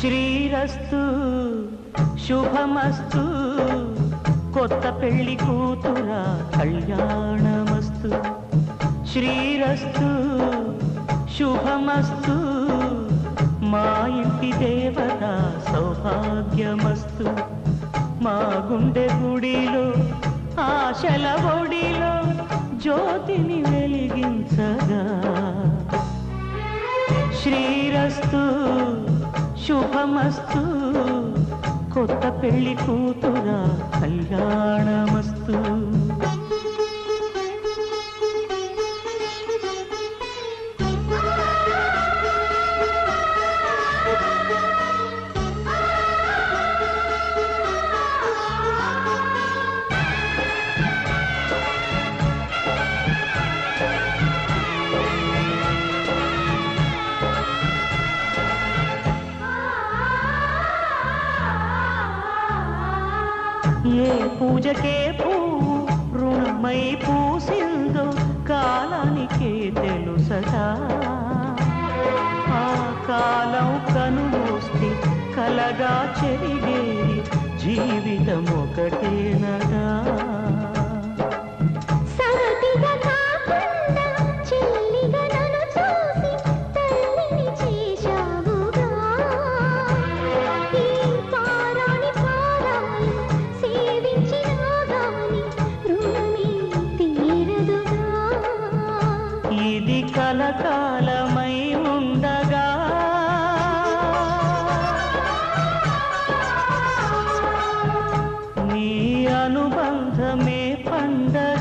శ్రీరస్తు శుభమస్తు కొత్త పెళ్ళి కూతుర కళ్యాణమస్తు. శ్రీరస్తు శుభమస్తు మా ఇంటి దేవత సౌభాగ్యమస్తు. మా గుండె గుడిలో ఆశల ఒడిలో జ్యోతిని వెలిగించు కళ్యాణమస్తు కొత్త పెళ్ళి కూతురా కళ్యాణమస్తు. ఏ పూజకే పూ రుణమై పూసిందో కాలానికే తెలుసదా? ఆ కాలం కనుమూస్తే కలగా చెరిగేది జీవితం ఒకటేనగా కాలమై ఉండగా. నీ అనుబంధమే పండగ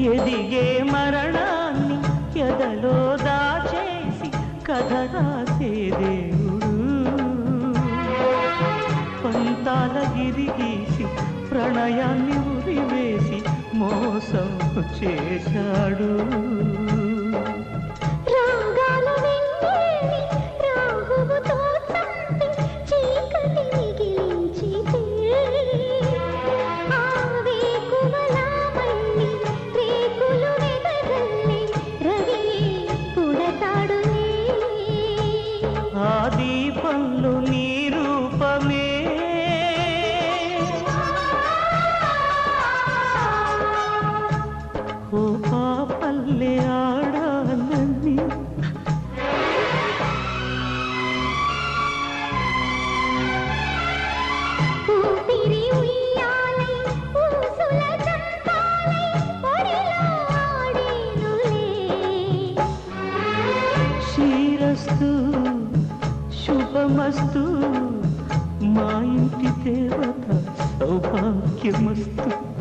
ఎదిగే మరణాన్ని ఎదలో దాచేసి కథ రాసే దేవుడు. పంతాల గిరిగీసి ప్రణయాన్ని ఉరివేసి మోసం చేశాడు. శుభమస్తు మా ఇంటి దేవత సౌభాగ్యమస్తు.